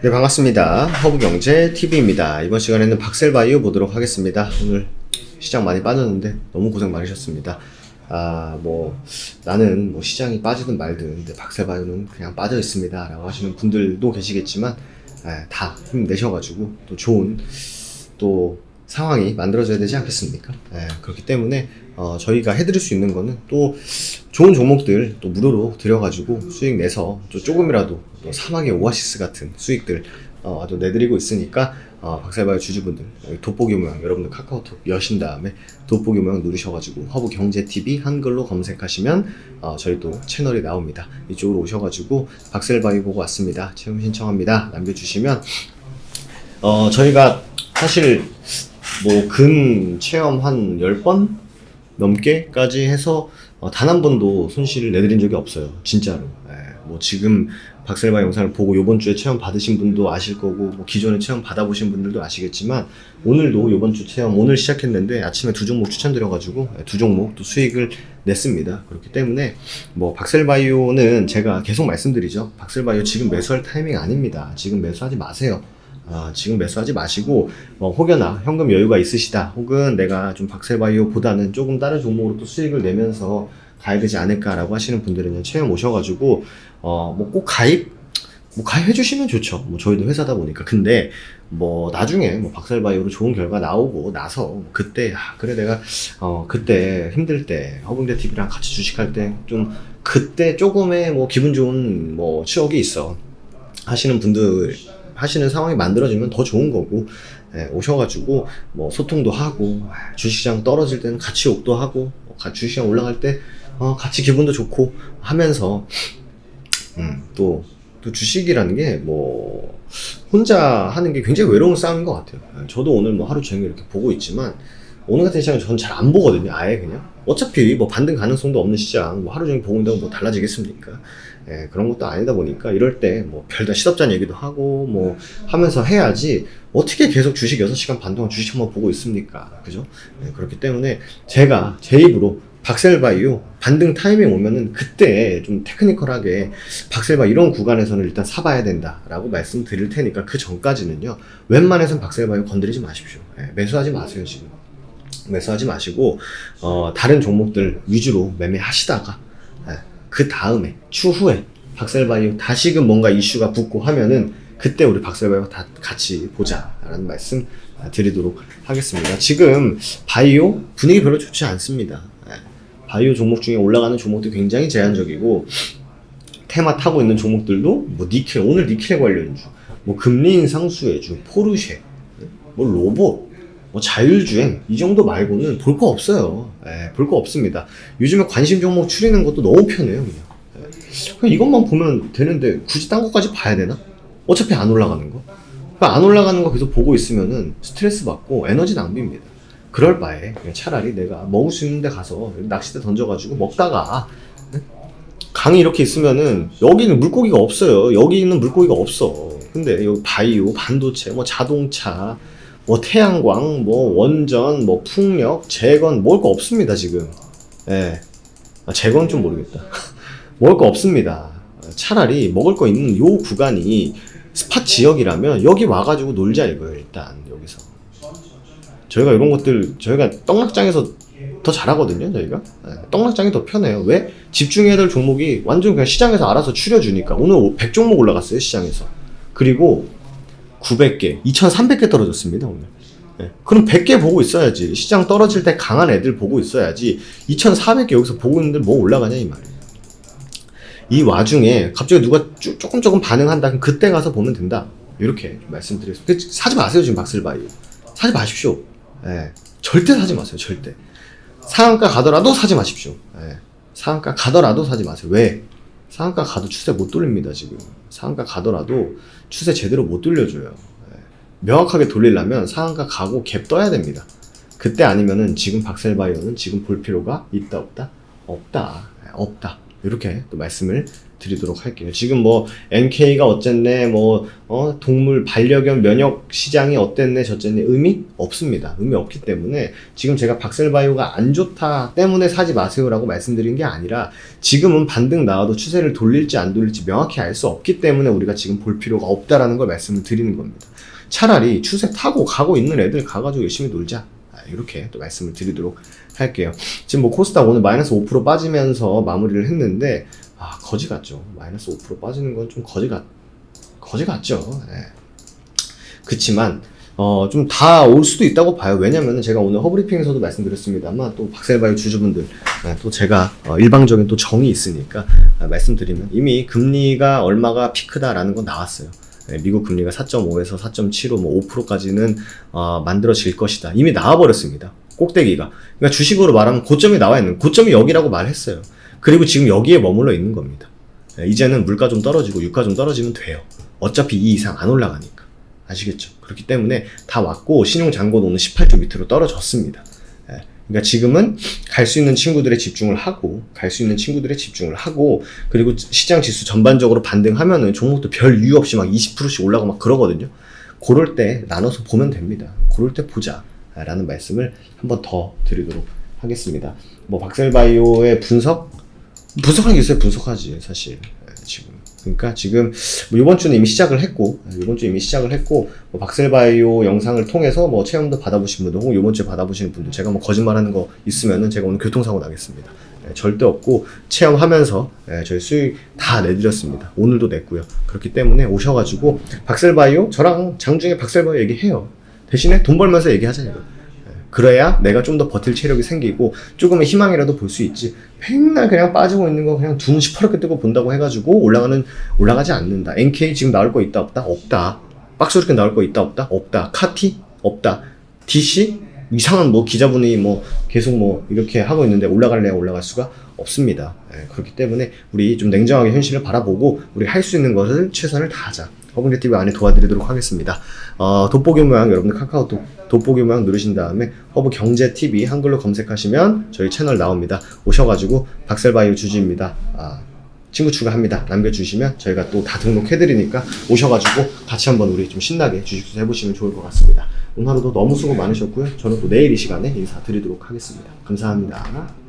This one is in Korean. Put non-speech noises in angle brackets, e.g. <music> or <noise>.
네 반갑습니다. 허브경제 TV입니다. 이번 시간에는 박셀바이오 보도록 하겠습니다. 오늘 시장 많이 빠졌는데 너무 고생 많으셨습니다. 아 뭐 나는 뭐 시장이 빠지든 말든 박셀바이오는 그냥 빠져 있습니다 라고 하시는 분들도 계시겠지만 예, 다 힘내셔가지고 또 좋은 또 상황이 만들어져야 되지 않겠습니까? 예, 그렇기 때문에 어, 저희가 해드릴 수 있는 거는 또 좋은 종목들 또 무료로 들여가지고 수익 내서 또 조금이라도 또 사막의 오아시스 같은 수익들 어, 또 내드리고 있으니까 어, 박살바이오 주주분들 돋보기 모양 여러분들 카카오톡 여신 다음에 돋보기 모양 누르셔가지고 허브 경제 TV 한글로 검색하시면 어, 저희 또 채널이 나옵니다. 이쪽으로 오셔가지고 박셀바이오 보고 왔습니다. 체험 신청합니다. 남겨주시면 어, 저희가 사실 뭐 금 체험 한 10번 넘게까지 해서 어, 단한 번도 손실을 내드린 적이 없어요. 진짜로. 예, 뭐 지금 박셀바 영상을 보고 요번 주에 체험 받으신 분도 아실 거고 뭐 기존에 체험 받아보신 분들도 아시겠지만 오늘도 요번 주 체험 오늘 시작했는데 아침에 두 종목 추천드려가지고 예, 두 종목 또 수익을 냈습니다. 그렇기 때문에 뭐 박셀바이오는 제가 계속 말씀드리죠. 박셀바이오 지금 매수할 타이밍 아닙니다. 지금 매수하지 마세요. 아, 지금 매수하지 마시고 뭐 혹여나 현금 여유가 있으시다 혹은 내가 좀 박셀바이오보다는 조금 다른 종목으로 또 수익을 내면서 가야 되지 않을까라고 하시는 분들은 체험 오셔가지고 어 뭐 꼭 가입 뭐 가입해 주시면 좋죠. 뭐 저희도 회사다 보니까 근데 뭐 나중에 뭐 박셀바이오로 좋은 결과 나오고 나서 뭐 그때 아, 그래 내가 어 그때 힘들 때 허붕대 TV랑 같이 주식할 때 좀 그때 조금의 뭐 기분 좋은 뭐 추억이 있어 하시는 분들 하시는 상황이 만들어지면 더 좋은 거고 예, 오셔가지고 뭐 소통도 하고 아, 주식시장 떨어질 때는 같이 욕도 하고 어, 가- 주식시장 올라갈 때 어, 같이 기분도 좋고 하면서 음, 또, 또 주식이라는 게 뭐 혼자 하는 게 굉장히 외로운 싸움인 것 같아요. 예, 저도 오늘 뭐 하루 종일 이렇게 보고 있지만 오늘 같은 시장은 저는 잘 안 보거든요. 아예 그냥 어차피 뭐 반등 가능성도 없는 시장 뭐 하루 종일 보고 있다고 뭐 달라지겠습니까? 예, 그런 것도 아니다 보니까 이럴 때 뭐 별다 시덥잖은 얘기도 하고 뭐 하면서 해야지 어떻게 계속 주식 6시간 반 동안 주식만 보고 있습니까? 그죠? 예, 그렇기 때문에 제가 제 입으로 박셀바이오 반등 타이밍 오면은 그때 좀 테크니컬하게 박셀바 이런 구간에서는 일단 사봐야 된다라고 말씀드릴 테니까 그 전까지는요 웬만해선 박셀바이오 건드리지 마십시오 예, 매수하지 마세요 지금 매수하지 마시고 어, 다른 종목들 위주로 매매하시다가 예, 그 다음에 추후에 박셀바이오 다시금 뭔가 이슈가 붙고 하면은 그때 우리 박셀바이오 다 같이 보자라는 말씀 아, 드리도록 하겠습니다. 지금 바이오 분위기 별로 좋지 않습니다. 예, 바이오 종목 중에 올라가는 종목도 굉장히 제한적이고 테마 타고 있는 종목들도 뭐 니켈 오늘 니켈 관련주, 뭐 금리 인상 수혜주, 포르쉐, 뭐 로봇, 뭐 자율주행 이 정도 말고는 볼 거 없어요. 예, 볼 거 없습니다. 요즘에 관심 종목 추리는 것도 너무 편해요, 그냥. 예. 그냥 이것만 보면 되는데 굳이 딴 것까지 봐야 되나? 어차피 안 올라가는 거. 안 올라가는 거 계속 보고 있으면은 스트레스 받고 에너지 낭비입니다. 그럴 바에 차라리 내가 먹을 수 있는 데 가서 낚싯대 던져가지고 먹다가 네? 강이 이렇게 있으면은 여기는 물고기가 없어요. 여기는 물고기가 없어. 근데 여기 바이오, 반도체, 뭐 자동차, 뭐 태양광, 뭐 원전, 뭐 풍력, 재건 먹을 거 없습니다 지금. 예. 아, 재건 좀 모르겠다. <laughs> 먹을 거 없습니다. 차라리 먹을 거 있는 요 구간이 스팟 지역이라면 여기 와가지고 놀자 이거예요 일단 여기서. 저희가 이런 것들 저희가 떡락장에서 더 잘하거든요 저희가 예, 떡락장이 더 편해요 왜 집중해야 될 종목이 완전 그냥 시장에서 알아서 추려주니까 오늘 100종목 올라갔어요 시장에서 그리고 900개 2300개 떨어졌습니다 오늘. 예, 그럼 100개 보고 있어야지. 시장 떨어질 때 강한 애들 보고 있어야지 2400개 여기서 보고 있는데 뭐 올라가냐 이 말이에요. 이 와중에 갑자기 누가 쭈- 조금 조금 반응한다? 그럼 그때 가서 보면 된다. 이렇게 말씀드렸습니다. 근데 사지 마세요 지금 박슬바이오 사지 마십시오. 예, 절대 사지 마세요 절대. 상한가 가더라도 사지 마십시오. 예. 상한가 가더라도 사지 마세요. 왜? 상한가 가도 추세 못 돌립니다, 지금. 상한가 가더라도 추세 제대로 못 돌려줘요. 예. 명확하게 돌리려면 상한가 가고 갭 떠야 됩니다. 그때 아니면은 지금 박셀바이오는 지금 볼 필요가 있다, 없다? 없다. 예, 없다. 이렇게 또 말씀을 드리도록 할게요. 지금 뭐 NK가 어쨌네, 뭐 어, 동물 반려견 면역 시장이 어땠네, 저쨌네 의미 없습니다. 의미 없기 때문에 지금 제가 박셀바이오가 안 좋다 때문에 사지 마세요라고 말씀드린 게 아니라 지금은 반등 나와도 추세를 돌릴지 안 돌릴지 명확히 알 수 없기 때문에 우리가 지금 볼 필요가 없다라는 걸 말씀을 드리는 겁니다. 차라리 추세 타고 가고 있는 애들 가가지고 열심히 놀자. 아, 이렇게 또 말씀을 드리도록 할게요. 지금 뭐 코스닥 오늘 마이너스 5% 빠지면서 마무리를 했는데 아 거지 같죠. 마이너스 5% 빠지는 건 좀 거지 같 거지 같죠. 예. 그치만 어, 좀 다 올 수도 있다고 봐요. 왜냐면은 제가 오늘 허브리핑에서도 말씀드렸습니다만 또 박셀바이오 주주분들 아, 또 제가 어, 일방적인 또 정이 있으니까 아, 말씀드리면 이미 금리가 얼마가 피크다라는 건 나왔어요. 네, 미국 금리가 4.5에서 4.75, 뭐 5%까지는 어, 만들어질 것이다. 이미 나와버렸습니다. 꼭대기가. 그러니까 주식으로 말하면 고점이 나와 있는 고점이 여기라고 말했어요. 그리고 지금 여기에 머물러 있는 겁니다. 네, 이제는 물가 좀 떨어지고 유가 좀 떨어지면 돼요. 어차피 이 이상 안 올라가니까. 아시겠죠? 그렇기 때문에 다 왔고 신용 잔고도 오늘 18조 밑으로 떨어졌습니다. 예, 그러니까 지금은 갈 수 있는 친구들에 집중을 하고 갈 수 있는 친구들에 집중을 하고 그리고 시장 지수 전반적으로 반등하면은 종목도 별 이유 없이 막 20%씩 올라가고 막 그러거든요. 그럴 때 나눠서 보면 됩니다. 그럴 때 보자. 라는 말씀을 한 번 더 드리도록 하겠습니다. 뭐 박셀바이오의 분석 분석하는 게 있어요. 분석하지 사실 예, 지금. 그러니까 지금 뭐 이번 주는 이미 시작을 했고 예, 이번 주 이미 시작을 했고 뭐 박셀바이오 영상을 통해서 뭐 체험도 받아보신 분들 혹은 이번 주에 받아보시는 분들 제가 뭐 거짓말하는 거 있으면은 제가 오늘 교통사고 나겠습니다. 예, 절대 없고 체험하면서 예, 저희 수익 다 내드렸습니다. 오늘도 냈고요. 그렇기 때문에 오셔가지고 박셀바이오 저랑 장중에 박셀바이오 얘기해요. 대신에 돈 벌면서 얘기하자 이거. 그래야 내가 좀 더 버틸 체력이 생기고 조금의 희망이라도 볼 수 있지. 맨날 그냥 빠지고 있는 거 그냥 두눈 시퍼렇게 뜨고 본다고 해가지고 올라가는 올라가지 않는다. NK 지금 나올 거 있다 없다 없다. 박스 이렇게 나올 거 있다 없다 없다. 카티 없다. DC 이상한 뭐 기자분이 뭐 계속 뭐 이렇게 하고 있는데 올라갈래야 올라갈 수가 없습니다. 예, 그렇기 때문에 우리 좀 냉정하게 현실을 바라보고 우리 할 수 있는 것을 최선을 다하자. 허블리 TV 안에 도와드리도록 하겠습니다. 어, 돋보기 모양 여러분들 카카오톡 돋보기 모양 누르신 다음에 허브 경제 TV 한글로 검색하시면 저희 채널 나옵니다. 오셔가지고 박셀바이오 주주입니다. 아, 친구 추가합니다. 남겨주시면 저희가 또 다 등록해드리니까 오셔가지고 같이 한번 우리 좀 신나게 주식 투자 해보시면 좋을 것 같습니다. 오늘 하루도 너무 수고 많으셨고요. 저는 또 내일 이 시간에 인사드리도록 하겠습니다. 감사합니다.